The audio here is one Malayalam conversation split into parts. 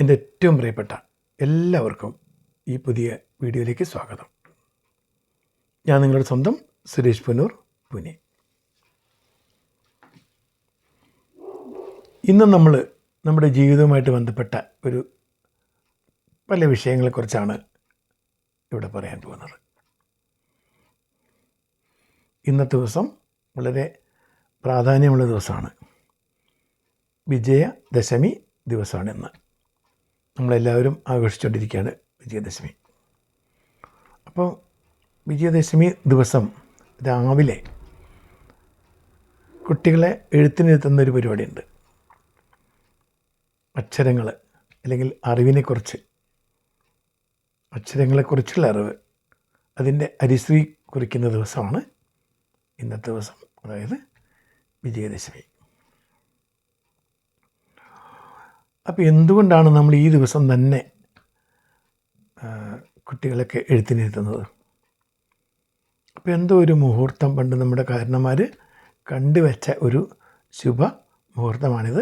എന്റെ ഏറ്റവും പ്രിയപ്പെട്ട എല്ലാവർക്കും ഈ പുതിയ വീഡിയോയിലേക്ക് സ്വാഗതം. ഞാൻ നിങ്ങളുടെ സ്വന്തം സുരേഷ് പുനൂർ പുനെ. ഇന്ന് നമ്മൾ നമ്മുടെ ജീവിതവുമായിട്ട് ബന്ധപ്പെട്ട ഒരു പല വിഷയങ്ങളെക്കുറിച്ചാണ് ഇവിടെ പറയാൻ പോകുന്നത്. ഇന്നത്തെ ദിവസം വളരെ പ്രാധാന്യമുള്ള ദിവസമാണ്. വിജയദശമി ദിവസമാണ് ഇന്ന്. നമ്മളെല്ലാവരും ആഘോഷിച്ചുകൊണ്ടിരിക്കുകയാണ് വിജയദശമി. അപ്പോൾ വിജയദശമി ദിവസം രാവിലെ കുട്ടികളെ എഴുത്തിനിരുത്തുന്ന ഒരു പരിപാടിയുണ്ട്. അക്ഷരങ്ങൾ അല്ലെങ്കിൽ അറിവിനെക്കുറിച്ച് അക്ഷരങ്ങളെക്കുറിച്ചുള്ള അറിവ് അതിന്റെ അരിശ്രീ കുറിക്കുന്ന ദിവസമാണ് ഇന്നത്തെ ദിവസം. അതായത് വിജയദശമി. അപ്പോൾ എന്തുകൊണ്ടാണ് നമ്മൾ ഈ ദിവസം തന്നെ കുട്ടികളൊക്കെ എഴുത്തിനിരുത്തുന്നത് അപ്പോൾ എന്തോ ഒരു മുഹൂർത്തം പണ്ട് നമ്മുടെ കാരണന്മാർ കണ്ടുവച്ച ഒരു ശുഭ മുഹൂർത്തമാണിത്.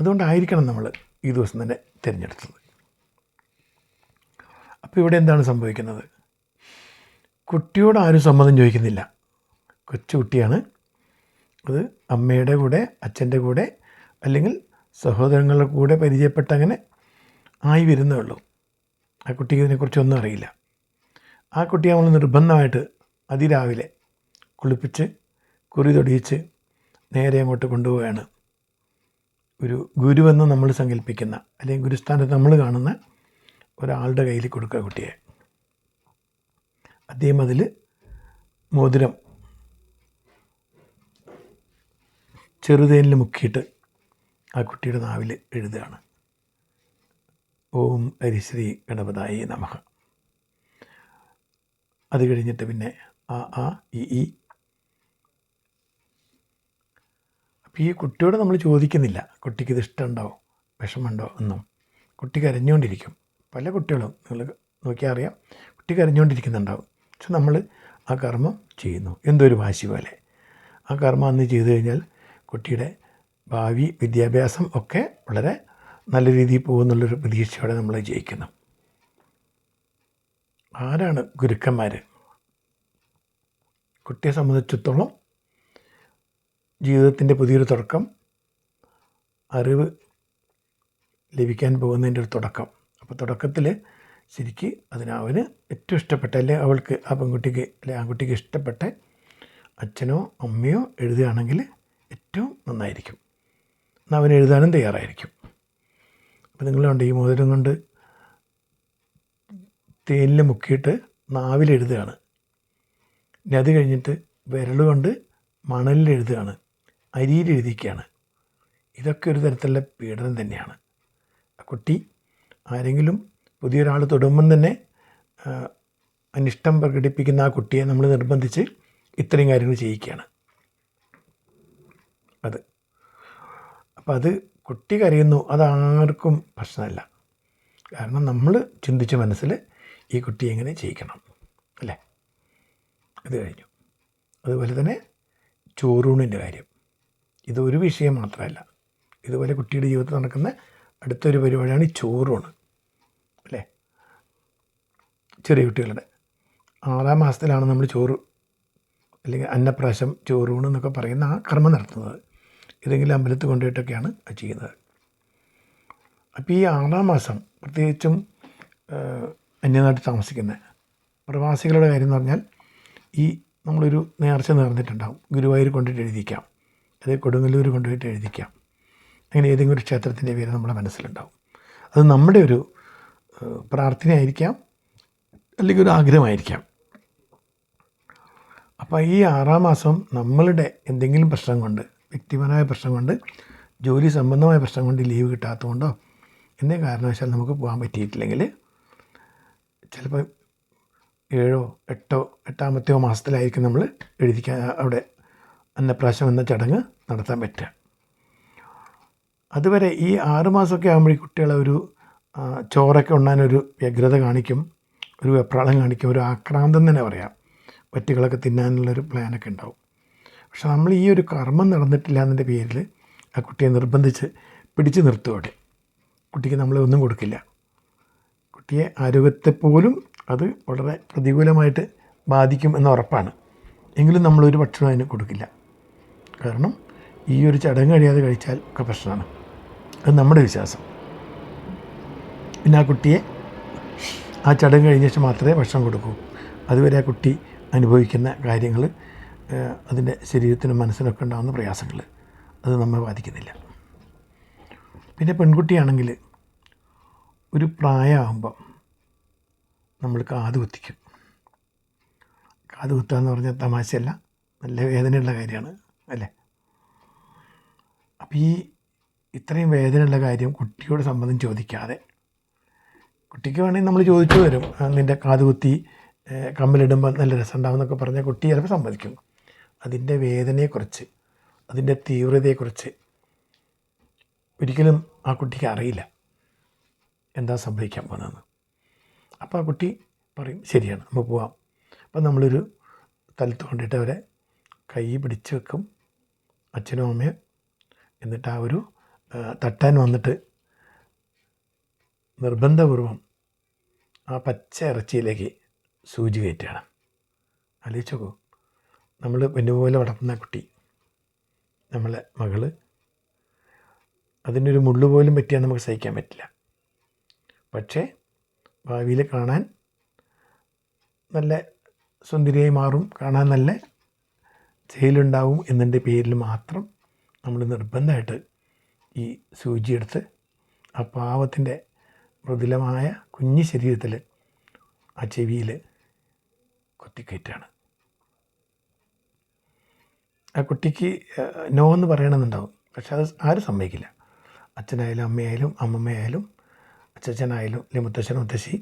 അതുകൊണ്ടായിരിക്കണം നമ്മൾ ഈ ദിവസം തന്നെ തിരഞ്ഞെടുത്തത്. അപ്പോൾ ഇവിടെ എന്താണ് സംഭവിക്കുന്നത്? കുട്ടിയോട് ആരും സമ്മതം ചോദിക്കുന്നില്ല. കൊച്ചുകുട്ടിയാണ്. അത് അമ്മയുടെ കൂടെ അച്ഛന്റെ കൂടെ അല്ലെങ്കിൽ സഹോദരങ്ങളുടെ കൂടെ പരിചയപ്പെട്ടങ്ങനെ ആയി വരുന്നേ ഉള്ളൂ. ആ കുട്ടിക്ക് ഇതിനെക്കുറിച്ചൊന്നും അറിയില്ല. ആ കുട്ടിയെ നമ്മൾ നിർബന്ധമായിട്ട് അതിരാവിലെ കുളിപ്പിച്ച് കുറി തൊടിയിച്ച് നേരെ അങ്ങോട്ട് കൊണ്ടുപോവുകയാണ്. ഒരു ഗുരുവെന്ന് നമ്മൾ സങ്കല്പിക്കുന്ന അല്ലെങ്കിൽ ഗുരുസ്ഥാനത്ത് നമ്മൾ കാണുന്ന ഒരാളുടെ കയ്യിൽ കൊടുക്കുക കുട്ടിയെ. അദ്ദേഹം അതിൽ മോതിരം ചെറുതേനിൽ മുക്കിയിട്ട് ആ കുട്ടിയുടെ നാവിൽ എഴുതുകയാണ്. ഓം ഹരിശ്രീ ഗണപതായി നമഹ അത് കഴിഞ്ഞിട്ട് പിന്നെ ആ ആ ഇ ഇ അപ്പോൾ ഈ കുട്ടിയോട് നമ്മൾ ചോദിക്കുന്നില്ല കുട്ടിക്ക് ഇത് ഇഷ്ടമുണ്ടോ വിഷമമുണ്ടോ എന്നും. കുട്ടി കരഞ്ഞുകൊണ്ടിരിക്കും. പല കുട്ടികളും നിങ്ങൾ നോക്കിയാൽ അറിയാം കുട്ടി കരഞ്ഞുകൊണ്ടിരിക്കുന്നുണ്ടാവും. പക്ഷെ നമ്മൾ ആ കർമ്മം ചെയ്യുന്നു. എന്തോ ഒരു വാശി പോലെ. ആ കർമ്മം അന്ന് ചെയ്തു കഴിഞ്ഞാൽ കുട്ടിയുടെ ഭാവി വിദ്യാഭ്യാസം ഒക്കെ വളരെ നല്ല രീതിയിൽ പോകുന്നുള്ളൊരു പ്രതീക്ഷയോടെ നമ്മൾ ജയിക്കുന്നു. ആരാണ് ഗുരുക്കന്മാർ കുട്ടിയെ സംബന്ധിച്ചിടത്തോളം ജീവിതത്തിന്റെ പുതിയൊരു തുടക്കം അറിവ് ലഭിക്കാൻ പോകുന്നതിന്റെ ഒരു തുടക്കം. അപ്പോൾ തുടക്കത്തിൽ ശരിക്ക് അതിന് അവന് ഏറ്റവും ഇഷ്ടപ്പെട്ട അല്ലെ അവൾക്ക് ആ പെൺകുട്ടിക്ക് അല്ലെ ആൺകുട്ടിക്ക് ഇഷ്ടപ്പെട്ട അച്ഛനോ അമ്മയോ എഴുതുകയാണെങ്കിൽ ഏറ്റവും നന്നായിരിക്കും. അവൻ എഴുതാനും തയ്യാറായിരിക്കും. അപ്പം നിങ്ങൾ കണ്ട് ഈ മോതിരം കൊണ്ട് തേനിൽ മുക്കിയിട്ട് നാവിൽ എഴുതുകയാണ്. ഇനി അത് കഴിഞ്ഞിട്ട് വിരൽ കൊണ്ട് മണലിൽ എഴുതുകയാണ്. ഇതൊക്കെ ഒരു തരത്തിലുള്ള പീഡനം തന്നെയാണ്. ആ കുട്ടി ആരെങ്കിലും പുതിയൊരാൾ തൊടുമ്പം തന്നെ അനിഷ്ടം പ്രകടിപ്പിക്കുന്ന ആ കുട്ടിയെ നമ്മൾ നിർബന്ധിച്ച് ഇത്രയും കാര്യങ്ങൾ ചെയ്യിക്കുകയാണ്. അത്. അപ്പം അത് കുട്ടി കരയുന്നു. അതാർക്കും പ്രശ്നമല്ല. കാരണം നമ്മൾ ചിന്തിച്ച മനസ്സിൽ ഈ കുട്ടി എങ്ങനെ ചെയ്യിക്കണം അല്ലേ? ഇത് കഴിഞ്ഞു. അതുപോലെ തന്നെ ചോറൂണിന്റെ കാര്യം. ഇത് ഒരു വിഷയം മാത്രമല്ല. ഇതുപോലെ കുട്ടിയുടെ ജീവിതത്തിൽ നടക്കുന്ന അടുത്തൊരു പരിപാടിയാണ് ചോറൂണ് അല്ലേ? ചെറിയ കുട്ടികളുടെ. ആറാം മാസത്തിലാണ് നമ്മൾ ചോറ് അല്ലെങ്കിൽ അന്നപ്രാശം ചോറൂണ് എന്നൊക്കെ പറയുന്ന ആ കർമ്മം നടത്തുന്നത്. ഏതെങ്കിലും അമ്പലത്തിൽ കൊണ്ടുപോയിട്ടൊക്കെയാണ് അത് ചെയ്യുന്നത്. അപ്പോൾ ഈ ആറാം മാസം പ്രത്യേകിച്ചും അന്യനാട്ടിൽ താമസിക്കുന്ന പ്രവാസികളുടെ കാര്യം എന്ന് പറഞ്ഞാൽ ഈ നമ്മളൊരു നേർച്ച നേർന്നിട്ടുണ്ടാവും. ഗുരുവായൂർ കൊണ്ടിട്ട് എഴുതിക്കാം. അതേ കൊടുങ്ങല്ലൂർ കൊണ്ടുപോയിട്ട് എഴുതിക്കാം. അങ്ങനെ ഏതെങ്കിലും ഒരു ക്ഷേത്രത്തിന്റെ പേര് നമ്മുടെ മനസ്സിലുണ്ടാവും. അത് നമ്മുടെ ഒരു പ്രാർത്ഥനയായിരിക്കാം അല്ലെങ്കിൽ ഒരു ആഗ്രഹമായിരിക്കാം. അപ്പോൾ ഈ ആറാം മാസം നമ്മളുടെ എന്തെങ്കിലും പ്രശ്നം കൊണ്ട് വ്യക്തിപരമായ പ്രശ്നം കൊണ്ട് ജോലി സംബന്ധമായ പ്രശ്നം കൊണ്ട് ലീവ് കിട്ടാത്തതുകൊണ്ടോ എന്നേ കാരണവശാൽ നമുക്ക് പോകാൻ പറ്റിയിട്ടില്ലെങ്കിൽ ചിലപ്പോൾ ഏഴോ എട്ടോ എട്ടാമത്തെയോ മാസത്തിലായിരിക്കും നമ്മൾ എഴുതിക്കാൻ അവിടെ അന്നപ്രാശം എന്ന ചടങ്ങ് നടത്താൻ പറ്റുക. അതുവരെ ഈ ആറ് മാസമൊക്കെ ആകുമ്പോഴേ കുട്ടികളെ ഒരു ചോറൊക്കെ ഉണ്ണാനൊരു വ്യഗ്രത കാണിക്കും ഒരു വെപ്രാളം കാണിക്കും ഒരു ആക്രാന്തം തന്നെ പറയാം. വറ്റുകളൊക്കെ തിന്നാനുള്ളൊരു പ്ലാനൊക്കെ ഉണ്ടാവും. പക്ഷെ നമ്മൾ ഈ ഒരു കർമ്മം നടന്നിട്ടില്ല എന്നതിന്റെ പേരിൽ ആ കുട്ടിയെ നിർബന്ധിച്ച് പിടിച്ചു നിർത്തുകയോടെ കുട്ടിക്ക് നമ്മൾ ഒന്നും കൊടുക്കില്ല. കുട്ടിയെ ആരോഗ്യത്തെ പോലും അത് വളരെ പ്രതികൂലമായിട്ട് ബാധിക്കും എന്ന ഉറപ്പാണ്. എങ്കിലും നമ്മളൊരു ഭക്ഷണം അതിന് കൊടുക്കില്ല. കാരണം ഈ ഒരു ചടങ്ങ് കഴിയാതെ കഴിച്ചാൽ ഒക്കെ പ്രശ്നമാണ്. അത് നമ്മുടെ വിശ്വാസം. പിന്നെ ആ കുട്ടിയെ ആ ചടങ്ങ് കഴിഞ്ഞ ശേഷം മാത്രമേ ഭക്ഷണം കൊടുക്കൂ. അതുവരെ ആ കുട്ടി അനുഭവിക്കുന്ന കാര്യങ്ങൾ അതിന്റെ ശരീരത്തിനും മനസ്സിനൊക്കെ ഉണ്ടാകുന്ന പ്രയാസങ്ങൾ. അത് നമ്മെ ബാധിക്കുന്നില്ല. പിന്നെ പെൺകുട്ടിയാണെങ്കിൽ ഒരു പ്രായമാകുമ്പം നമ്മൾ കാത് കുത്തിക്കും. കാത് കുത്തുക എന്ന് പറഞ്ഞാൽ തമാശയല്ല നല്ല വേദനയുള്ള കാര്യമാണ് അല്ലേ? അപ്പോൾ ഈ ഇത്രയും വേദനയുള്ള കാര്യം കുട്ടിയോട് സംബന്ധം ചോദിക്കാതെ കുട്ടിക്ക് വേണമെങ്കിൽ നമ്മൾ ചോദിച്ചു വരും "ആ, നിന്റെ കാത് കുത്തി കമ്മലിടുമ്പോൾ നല്ല രസമുണ്ടാവും എന്നൊക്കെ പറഞ്ഞാൽ കുട്ടി ചിലപ്പോൾ സമ്മതിക്കും. അതിന്റെ വേദനയെക്കുറിച്ച് അതിന്റെ തീവ്രതയെക്കുറിച്ച് ഒരിക്കലും ആ കുട്ടിക്ക് അറിയില്ല. എന്താ സംഭവിക്കാൻ പോകുന്നതെന്ന്. അപ്പോൾ ആ കുട്ടി പറയും ശരിയാണ് നമുക്ക് പോവാം. അപ്പം നമ്മളൊരു സ്ഥലത്ത് കൊണ്ടിട്ട് അവരെ കൈ പിടിച്ച് വെക്കും അച്ഛനും അമ്മയും. എന്നിട്ട് ആ ഒരു തട്ടാൻ വന്നിട്ട് നിർബന്ധപൂർവം ആ പച്ച ഇറച്ചിയിലേക്ക് സൂചി കയറ്റുകയാണ്. ആലോചിച്ച് നോക്കൂ. നമ്മൾ പൊന്നുപോലെ വളർന്ന കുട്ടി. നമ്മളെ മകൾ അതിനൊരു മുള്ളു പോലും പറ്റിയാൽ നമുക്ക് സഹിക്കാൻ പറ്റില്ല. പക്ഷേ ഭാവിയിൽ കാണാൻ നല്ല സുന്ദരിയായി മാറും. കാണാൻ നല്ല ചെയ്യലുണ്ടാവും എന്നതിന്റെ പേരിൽ മാത്രം നമ്മൾ നിർബന്ധമായിട്ട് ഈ സൂചിയെടുത്ത് ആ പാവത്തിന്റെ മൃദുലമായ കുഞ്ഞു ശരീരത്തിൽ ആ ചെവിയിൽ കുത്തിക്കയറ്റാണ് ആ കുട്ടിക്ക് നോ എന്ന് പറയണമെന്നുണ്ടാവും. പക്ഷെ അത് ആരും സമ്മതിക്കില്ല. അച്ഛനായാലും അമ്മയായാലും അമ്മമ്മയായാലും അച്ഛച്ചനായാലും അല്ലെങ്കിൽ മുത്തശ്ശൻ മുത്തശ്ശി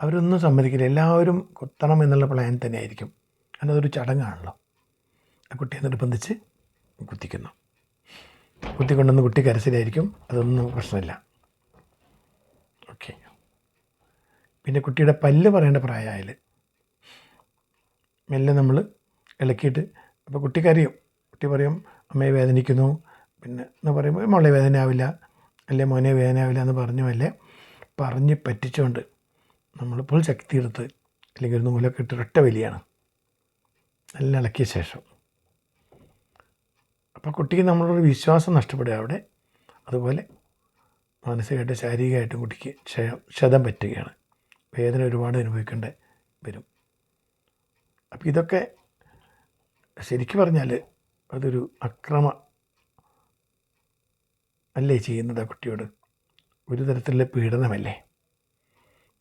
അവരൊന്നും സമ്മതിക്കില്ല. എല്ലാവരും കുത്തണം എന്നുള്ള പ്ലാൻ തന്നെ ആയിരിക്കും കാരണം അതൊരു ചടങ്ങാണല്ലോ. ആ കുട്ടിയെ നിർബന്ധിച്ച് കുത്തിക്കുന്നു. കുത്തിക്കൊണ്ടുവന്ന് കുട്ടി കരസിലായിരിക്കും അതൊന്നും പ്രശ്നമില്ല. ഓക്കെ പിന്നെ കുട്ടിയുടെ പല്ല് പറയേണ്ട പ്രായമായാൽ മെല്ലെ നമ്മൾ ഇളക്കിയിട്ട് അപ്പോൾ കുട്ടി കരയും. കുട്ടി പറയും അമ്മയെ വേദനിക്കുന്നു. പിന്നെ എന്ന് പറയുമ്പോൾ മോളെ വേദനയാവില്ല അല്ലെ മോനെ വേദന ആവില്ല എന്ന് പറഞ്ഞു അല്ലേ? പറഞ്ഞ് പറ്റിച്ചുകൊണ്ട് നമ്മളിപ്പോൾ ശക്തി എടുത്ത് അല്ലെങ്കിൽ ഒരു നൂലൊക്കെ ഇട്ട് ഒറ്റ വലിയാണ്. നല്ല ഇളക്കിയ ശേഷം. അപ്പോൾ കുട്ടിക്ക് നമ്മളൊരു വിശ്വാസം നഷ്ടപ്പെടുക അവിടെ. അതുപോലെ മാനസികമായിട്ടും ശാരീരികമായിട്ടും കുട്ടിക്ക് ക്ഷതം പറ്റുകയാണ്. വേദന ഒരുപാട് അനുഭവിക്കേണ്ടി വരും. അപ്പോൾ ഇതൊക്കെ ശരിക്കും പറഞ്ഞാൽ അതൊരു അക്രമ അല്ലേ ചെയ്യുന്നത് ആ കുട്ടിയോട്? ഒരു തരത്തിലുള്ള പീഡനമല്ലേ?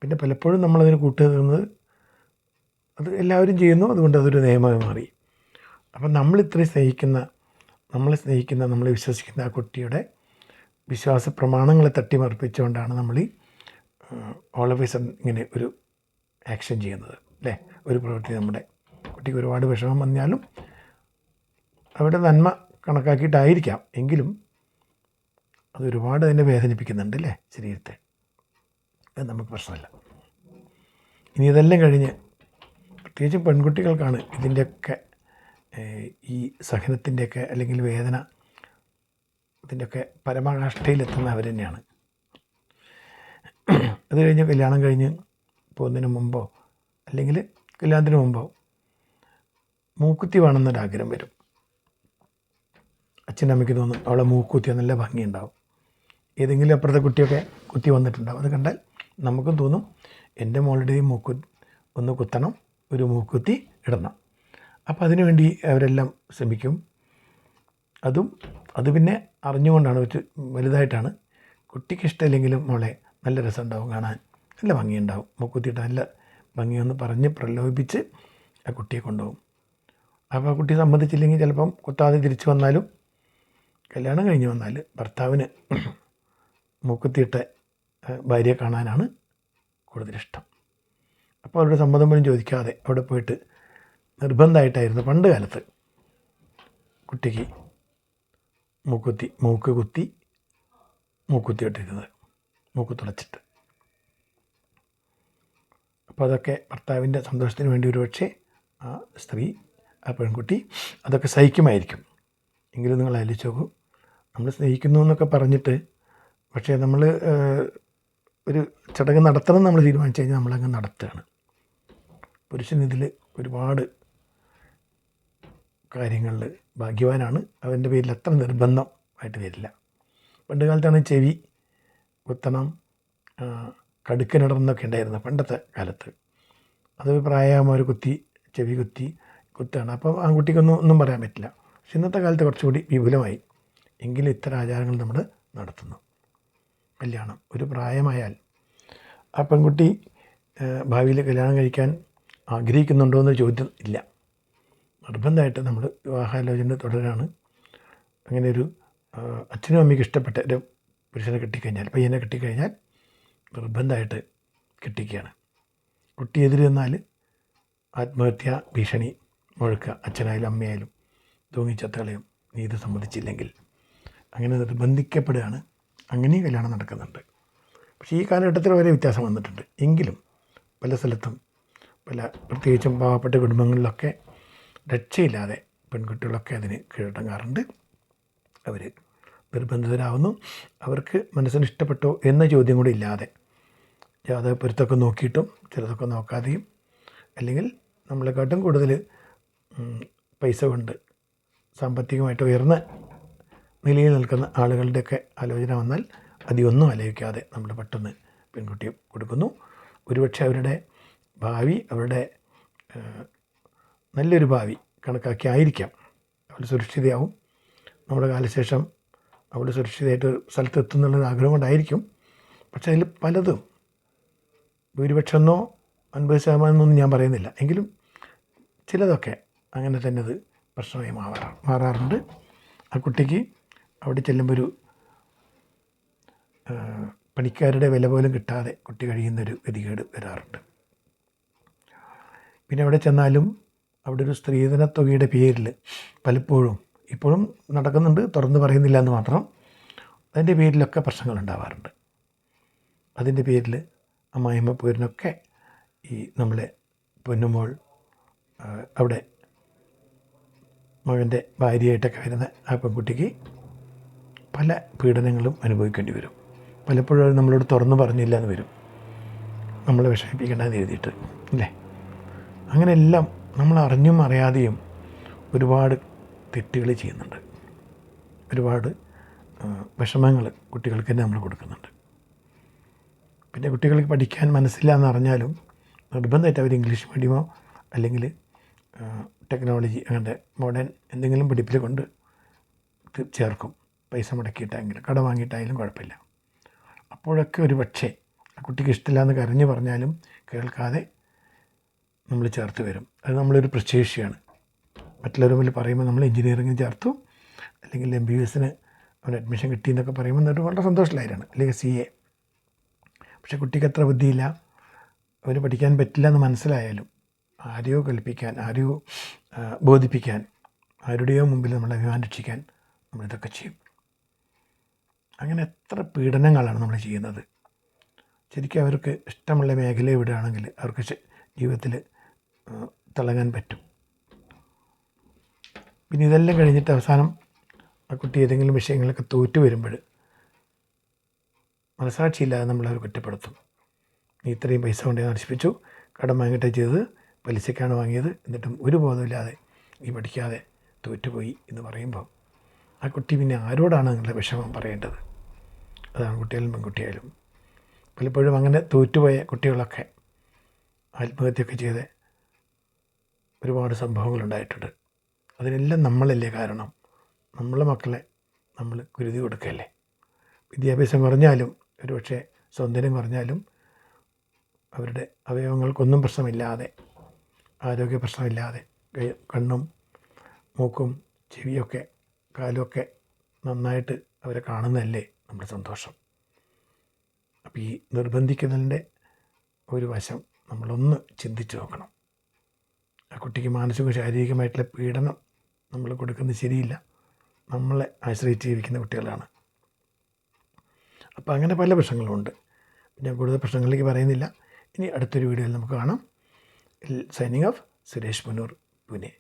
പിന്നെ പലപ്പോഴും നമ്മളതിന് കൂട്ടുനിന്നത് അത് എല്ലാവരും ചെയ്യുന്നു അതുകൊണ്ട് അതൊരു നിയമമായി മാറി. അപ്പം നമ്മൾ ഇത്രയും സ്നേഹിക്കുന്ന നമ്മളെ സ്നേഹിക്കുന്ന നമ്മളെ വിശ്വസിക്കുന്ന ആ കുട്ടിയുടെ വിശ്വാസ പ്രമാണങ്ങളെ തട്ടിമറിപ്പിച്ചുകൊണ്ടാണ് നമ്മൾ ഈ ഇങ്ങനെ ഒരു ആക്ഷൻ ചെയ്യുന്നത് അല്ലേ? ഒരു പ്രവൃത്തി നമ്മുടെ കുട്ടിക്ക് ഒരുപാട് വിഷമം വന്നാലും അവരുടെ നന്മ കണക്കാക്കിയിട്ടായിരിക്കാം. എങ്കിലും അതൊരുപാട് അതിനെ വേദനിപ്പിക്കുന്നുണ്ട് അല്ലേ? ശരീരത്തെ. അത് നമുക്ക് പ്രശ്നമല്ല. ഇനി ഇതെല്ലാം കഴിഞ്ഞ് പ്രത്യേകിച്ചും പെൺകുട്ടികൾക്കാണ് ഇതിന്റെയൊക്കെ ഈ സഹനത്തിന്റെയൊക്കെ അല്ലെങ്കിൽ വേദന ഇതിന്റെയൊക്കെ പരമാകാഷ്ഠയിലെത്തുന്ന അവർ തന്നെയാണ്. അത് കഴിഞ്ഞ് കല്യാണം കഴിഞ്ഞ് പോകുന്നതിന് മുമ്പോ അല്ലെങ്കിൽ കല്യാണത്തിന് മുമ്പോ മൂക്കുത്തി വേണമെന്നൊരാഗ്രഹം വരും. അച്ഛന്റെ അമ്മയ്ക്ക് തോന്നും അവളെ മൂക്കുത്തി നല്ല ഭംഗിയുണ്ടാവും. ഏതെങ്കിലും അപ്പുറത്തെ കുട്ടിയൊക്കെ കുത്തി വന്നിട്ടുണ്ടാവും. അത് കണ്ടാൽ നമുക്കും തോന്നും എന്റെ മോളുടെയും മൂക്കു ഒന്ന് കുത്തണം ഒരു മൂക്കുത്തി ഇടണം. അപ്പോൾ അതിനുവേണ്ടി അവരെല്ലാം ശ്രമിക്കും. അതും അത് പിന്നെ അറിഞ്ഞുകൊണ്ടാണ് വലുതായിട്ടാണ്. കുട്ടിക്ക് ഇഷ്ടമില്ലെങ്കിലും മോളെ നല്ല രസം രസമുണ്ടാവും കാണാൻ. നല്ല ഭംഗിയുണ്ടാവും. മൂക്കുത്തിയിട്ട് നല്ല ഭംഗിയെന്ന് പറഞ്ഞ് പ്രലോഭിപ്പിച്ച് ആ കുട്ടിയെ കൊണ്ടുപോകും. അപ്പോൾ കുട്ടി സമ്മതിച്ചില്ലെങ്കിൽ ചിലപ്പം കുത്താതെ തിരിച്ചു വന്നാലും കല്യാണം കഴിഞ്ഞ് വന്നാൽ ഭർത്താവിന് മൂക്കുത്തിയിട്ട ഭാര്യയെ കാണാനാണ് കൂടുതലിഷ്ടം അപ്പോൾ അവരുടെ സമ്മതം പോലും ചോദിക്കാതെ അവിടെ പോയിട്ട് നിർബന്ധമായിട്ടായിരുന്നു പണ്ട് കാലത്ത് കുട്ടിക്ക് മൂക്കുത്തി മൂക്ക് കുത്തി മൂക്കുത്തി ഇട്ടിരുന്നത് മൂക്ക് തുളച്ചിട്ട്. അപ്പോൾ അതൊക്കെ ഭർത്താവിന്റെ സന്തോഷത്തിന് വേണ്ടി ഒരുപക്ഷെ ആ സ്ത്രീ ആ പെൺകുട്ടി അതൊക്കെ സഹിക്കുമായിരിക്കും. എങ്കിലും നിങ്ങൾ ആലോചിച്ച് നമ്മൾ സ്നേഹിക്കുന്നു എന്നൊക്കെ പറഞ്ഞിട്ട് പക്ഷേ നമ്മൾ ഒരു ചടങ്ങ് നടത്തണം നമ്മൾ തീരുമാനിച്ചു കഴിഞ്ഞാൽ നമ്മളങ്ങ് നടത്തുകയാണ്. പുരുഷൻ ഇതിൽ ഒരുപാട് കാര്യങ്ങളിൽ ഭാഗ്യവാനാണ്. അതിന്റെ പേരിൽ അത്ര നിർബന്ധം ആയിട്ട് വരില്ല. പണ്ട് കാലത്താണ് ചെവി കുത്തണം ആ, കടുക്കനിടന്നൊക്കെ ഉണ്ടായിരുന്നു പണ്ടത്തെ കാലത്ത്. അത് പ്രായമാകുമ്പോൾ കുത്തി ചെവി കുത്തി കുത്താണ് അപ്പോൾ ആൺകുട്ടിക്കൊന്നും ഒന്നും പറയാൻ പറ്റില്ല. പക്ഷെ ഇന്നത്തെ കാലത്ത് കുറച്ചുകൂടി വിപുലമായി എങ്കിലും ഇത്തരം ആചാരങ്ങൾ നമ്മൾ നടത്തുന്നു. കല്യാണം ഒരു പ്രായമായാൽ ആ പെൺകുട്ടി ഭാവിയിൽ കല്യാണം കഴിക്കാൻ ആഗ്രഹിക്കുന്നുണ്ടോ എന്ന് ചോദ്യം ഇല്ല. നിർബന്ധമായിട്ട് നമ്മൾ വിവാഹാലോചന തുടരാണ്. അങ്ങനെ ഒരു അച്ഛനും അമ്മയ്ക്ക് ഇഷ്ടപ്പെട്ട ഒരു പുരുഷനെ കിട്ടിക്കഴിഞ്ഞാൽ പയ്യനെ കിട്ടിക്കഴിഞ്ഞാൽ നിർബന്ധമായിട്ട് കിട്ടിക്കുകയാണ്. കുട്ടി എതിര് വന്നാൽ ആത്മഹത്യ ഭീഷണി മുഴക്കുക അച്ഛനായാലും അമ്മയായാലും തൂങ്ങിച്ചത്തകളയും നീ ഇത് സമ്മതിച്ചില്ലെങ്കിൽ. അങ്ങനെ നിർബന്ധിക്കപ്പെടുകയാണ് അങ്ങനെയും കല്യാണം നടക്കുന്നുണ്ട്. പക്ഷേ ഈ കാലഘട്ടത്തിൽ വരെ വ്യത്യാസം വന്നിട്ടുണ്ട്. എങ്കിലും പല സ്ഥലത്തും പല പ്രത്യേകിച്ചും പാവപ്പെട്ട കുടുംബങ്ങളിലൊക്കെ രക്ഷയില്ലാതെ പെൺകുട്ടികളൊക്കെ അതിന് കീഴടങ്ങാറുണ്ട്. അവർ നിർബന്ധിതരാകുന്നു അവർക്ക് മനസ്സിന് ഇഷ്ടപ്പെട്ടോ എന്ന ചോദ്യം കൂടി ഇല്ലാതെ ജാതക പൊരുത്തൊക്കെ നോക്കിയിട്ടും ചിലതൊക്കെ നോക്കാതെയും അല്ലെങ്കിൽ നമ്മളെക്കാട്ടും കൂടുതൽ പൈസ കൊണ്ട് സാമ്പത്തികമായിട്ട് ഉയർന്ന നിലയിൽ നിൽക്കുന്ന ആളുകളുടെയൊക്കെ ആലോചന വന്നാൽ അതിയൊന്നും ആലോചിക്കാതെ നമ്മൾ പെട്ടെന്ന് പെൺകുട്ടിയെ കൊടുക്കുന്നു. ഒരുപക്ഷെ അവരുടെ ഭാവി അവരുടെ നല്ലൊരു ഭാവി കണക്കാക്കി ആയിരിക്കാം. അവൾ സുരക്ഷിതയാവും. നമ്മുടെ കാലശേഷം അവൾ സുരക്ഷിതമായിട്ട് സ്ഥലത്ത് എത്തുന്നുള്ളത് ആഗ്രഹം കൊണ്ടായിരിക്കും. പക്ഷേ അതിൽ പലതും. ഭൂരിപക്ഷമെന്നോ അൻപത് ശതമാനമെന്നൊന്നും ഞാൻ പറയുന്നില്ല. എങ്കിലും ചിലതൊക്കെ അങ്ങനെ തന്നെ അത് പ്രശ്നമായി മാറാ മാറാറുണ്ട്. ആ കുട്ടിക്ക് അവിടെ ചെല്ലുമ്പോൾ ഒരു പണിക്കാരുടെ വില പോലും കിട്ടാതെ കുട്ടി കഴിയുന്നൊരു ഗതികേട് വരാറുണ്ട്. പിന്നെ അവിടെ ചെന്നാലും അവിടെ ഒരു സ്ത്രീധന തുകയുടെ പേരിൽ പലപ്പോഴും ഇപ്പോഴും നടക്കുന്നുണ്ട് തുറന്ന് പറയുന്നില്ല എന്ന് മാത്രം അതിന്റെ പേരിലൊക്കെ പ്രശ്നങ്ങൾ ഉണ്ടാവാറുണ്ട് അതിന്റെ പേരിൽ അമ്മായിമ്മ പോരിനൊക്കെ ഈ നമ്മളെ പൊന്നുമോൾ അവിടെ മകന്റെ ഭാര്യയായിട്ടൊക്കെ വരുന്ന ആ പെൺകുട്ടിക്ക് പല പീഡനങ്ങളും അനുഭവിക്കേണ്ടി വരും. പലപ്പോഴും നമ്മളോട് തുറന്നു പറഞ്ഞില്ല എന്ന് വരും. നമ്മളെ വിഷമിപ്പിക്കേണ്ടതെന്ന് എഴുതിയിട്ട് അല്ലേ? അങ്ങനെയെല്ലാം നമ്മൾ അറിഞ്ഞും അറിയാതെയും ഒരുപാട് തെറ്റുകൾ ചെയ്യുന്നുണ്ട്. ഒരുപാട് വിഷമങ്ങൾ കുട്ടികൾക്ക് തന്നെ നമ്മൾ കൊടുക്കുന്നുണ്ട്. പിന്നെ കുട്ടികൾക്ക് പഠിക്കാൻ മനസ്സില്ല എന്നറിഞ്ഞാലും നിർബന്ധമായിട്ട് അവർ ഇംഗ്ലീഷ് മീഡിയമോ അല്ലെങ്കിൽ ടെക്നോളജി അങ്ങനത്തെ മോഡേൺ എന്തെങ്കിലും പിടിപ്പിൽ കൊണ്ട് ചേർക്കും. പൈസ മുടക്കിയിട്ടായെങ്കിലും കട വാങ്ങിയിട്ടായാലും കുഴപ്പമില്ല. അപ്പോഴൊക്കെ ഒരു പക്ഷേ ആ കുട്ടിക്ക് ഇഷ്ടമില്ല എന്ന് കരഞ്ഞു പറഞ്ഞാലും കേൾക്കാതെ നമ്മൾ ചേർത്ത് വരും. അത് നമ്മളൊരു പ്രശേഷിയാണ് മറ്റുള്ളവർ മുമ്പിൽ പറയുമ്പോൾ നമ്മൾ എഞ്ചിനീയറിംഗ് ചേർത്തു. അല്ലെങ്കിൽ എം ബി എസിന് അഡ്മിഷൻ കിട്ടി എന്നൊക്കെ പറയുമ്പോൾ എന്നിട്ട് വളരെ സന്തോഷത്തിലായിരുന്നു. അല്ലെങ്കിൽ സി എ. പക്ഷെ കുട്ടിക്ക് അത്ര ബുദ്ധിയില്ല. അവർ പഠിക്കാൻ പറ്റില്ല എന്ന് മനസ്സിലായാലും ആരെയോ കൽപ്പിക്കാൻ ആരെയോ ബോധിപ്പിക്കാൻ ആരുടെയോ മുമ്പിൽ നമ്മളെ അഭിമാനം രക്ഷിക്കാൻ നമ്മളിതൊക്കെ ചെയ്യും. അങ്ങനെ എത്ര പീഡനങ്ങളാണ് നമ്മൾ ചെയ്യുന്നത്. ശരിക്കും അവർക്ക് ഇഷ്ടമുള്ള മേഖല ഇവിടെയാണെങ്കിൽ അവർക്ക് ജീവിതത്തിൽ തിളങ്ങാൻ പറ്റും. പിന്നെ ഇതെല്ലാം കഴിഞ്ഞിട്ട് അവസാനം ആ കുട്ടി ഏതെങ്കിലും വിഷയങ്ങളൊക്കെ തോറ്റു വരുമ്പോൾ മനസാക്ഷിയില്ലാതെ നമ്മളവർ കുറ്റപ്പെടുത്തും. നീ ഇത്രയും പൈസ കൊണ്ടേ നശിപ്പിച്ചു. കടം വാങ്ങിയിട്ടേ ചെയ്തത് പലിശക്കാണ് വാങ്ങിയത്. എന്നിട്ടും ഒരു ബോധമില്ലാതെ ഈ പഠിക്കാതെ തോറ്റുപോയി എന്ന് പറയുമ്പോൾ ആ കുട്ടി പിന്നെ ആരോടാണ് നിങ്ങളുടെ വിഷമം പറയേണ്ടത്? അത് ആൺകുട്ടിയാലും പെൺകുട്ടിയായാലും. പലപ്പോഴും അങ്ങനെ തോറ്റുപോയ കുട്ടികളൊക്കെ ആത്മഹത്യയൊക്കെ ചെയ്ത് ഒരുപാട് സംഭവങ്ങളുണ്ടായിട്ടുണ്ട്. അതിനെല്ലാം നമ്മളല്ലേ കാരണം? നമ്മളെ മക്കളെ നമ്മൾ കുരുതി കൊടുക്കല്ലേ? വിദ്യാഭ്യാസം കുറഞ്ഞാലും ഒരുപക്ഷെ സൗന്ദര്യം കുറഞ്ഞാലും അവരുടെ അവയവങ്ങൾക്കൊന്നും പ്രശ്നമില്ലാതെ ആരോഗ്യ പ്രശ്നമില്ലാതെ കണ്ണും മൂക്കും ചെവിയൊക്കെ കാലുമൊക്കെ നന്നായിട്ട് അവരെ കാണുന്നതല്ലേ നമ്മുടെ സന്തോഷം. അപ്പോൾ ഈ നിർബന്ധിക്കുന്നതിന്റെ ഒരു വശം നമ്മളൊന്ന് ചിന്തിച്ച് നോക്കണം. ആ കുട്ടിക്ക് മാനസിക ശാരീരികമായിട്ടുള്ള പീഡനം നമ്മൾ കൊടുക്കുന്നത് ശരിയില്ല. നമ്മളെ ആശ്രയിച്ച് ജീവിക്കുന്ന കുട്ടികളാണ്. അപ്പോൾ അങ്ങനെ പല പ്രശ്നങ്ങളുമുണ്ട് ഞാൻ കൂടുതൽ പ്രശ്നങ്ങളിലേക്ക് പറയുന്നില്ല. ഇനി അടുത്തൊരു വീഡിയോയിൽ നമുക്ക് കാണാം. Signing off Suresh Munoor Pune.